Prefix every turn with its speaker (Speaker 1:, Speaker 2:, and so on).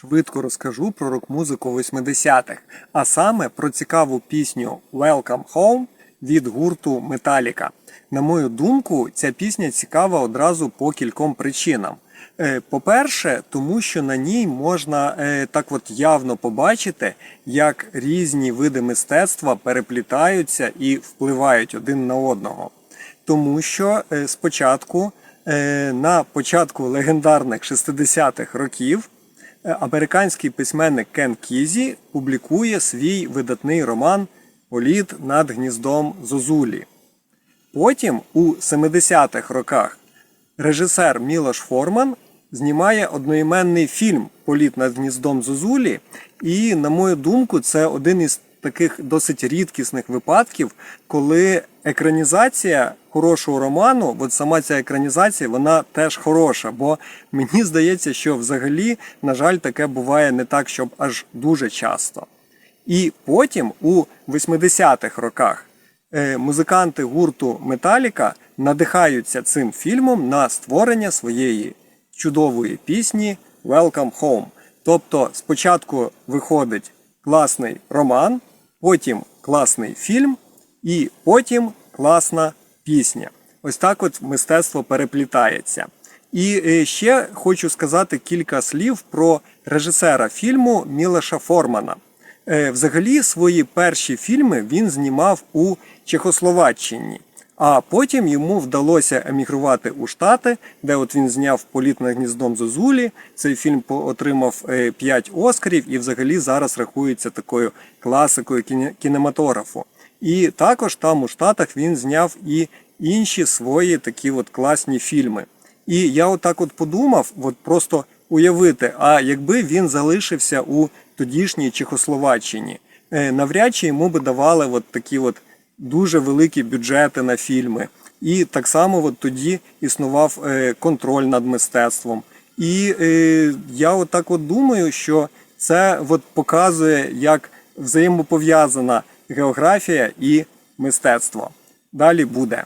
Speaker 1: Швидко розкажу про рок-музику 80-х, а саме про цікаву пісню Welcome Home від гурту Metallica. На мою думку, ця пісня цікава одразу по кільком причинам. Е, По-перше, тому що на ній можна е, так от явно побачити, як різні види мистецтва переплітаються і впливають один на одного. Тому що е, спочатку, на початку легендарних 60-х років, американський письменник Кен Кізі публікує свій видатний роман Політ над гніздом Зозулі. Потім у 70-х роках режисер Мілош Форман знімає одноіменний фільм Політ над гніздом Зозулі, і, на мою думку, це один із таких досить рідкісних випадків, коли екранізація хорошого роману, от сама ця екранізація, вона теж хороша. Бо мені здається, що взагалі, на жаль, таке буває не так, щоб аж дуже часто. І потім у 80-х роках е, музиканти гурту Металіка надихаються цим фільмом на створення своєї чудової пісні Welcome Home. Тобто спочатку виходить класний роман, потім класний фільм, і потім класна пісня. Ось так от мистецтво переплітається. І е, ще хочу сказати кілька слів про режисера фільму Мілеша Формана. Е, Взагалі свої перші фільми він знімав у Чехословаччині, а потім йому вдалося емігрувати у Штати, де от він зняв політ над гніздом Зозулі. Цей фільм отримав 5 Оскарів і взагалі зараз рахується такою класикою кінематографу. І також там у Штатах він зняв і інші свої такі от класні фільми. І я отак от подумав, от просто уявити, а якби він залишився у тодішній Чехословаччині, е, навряд чи йому би давали от такі от дуже великі бюджети на фільми. І так само от тоді існував е, контроль над мистецтвом. І е, я отак от думаю, що це от показує, як взаємопов'язана географія і мистецтво. Далі буде.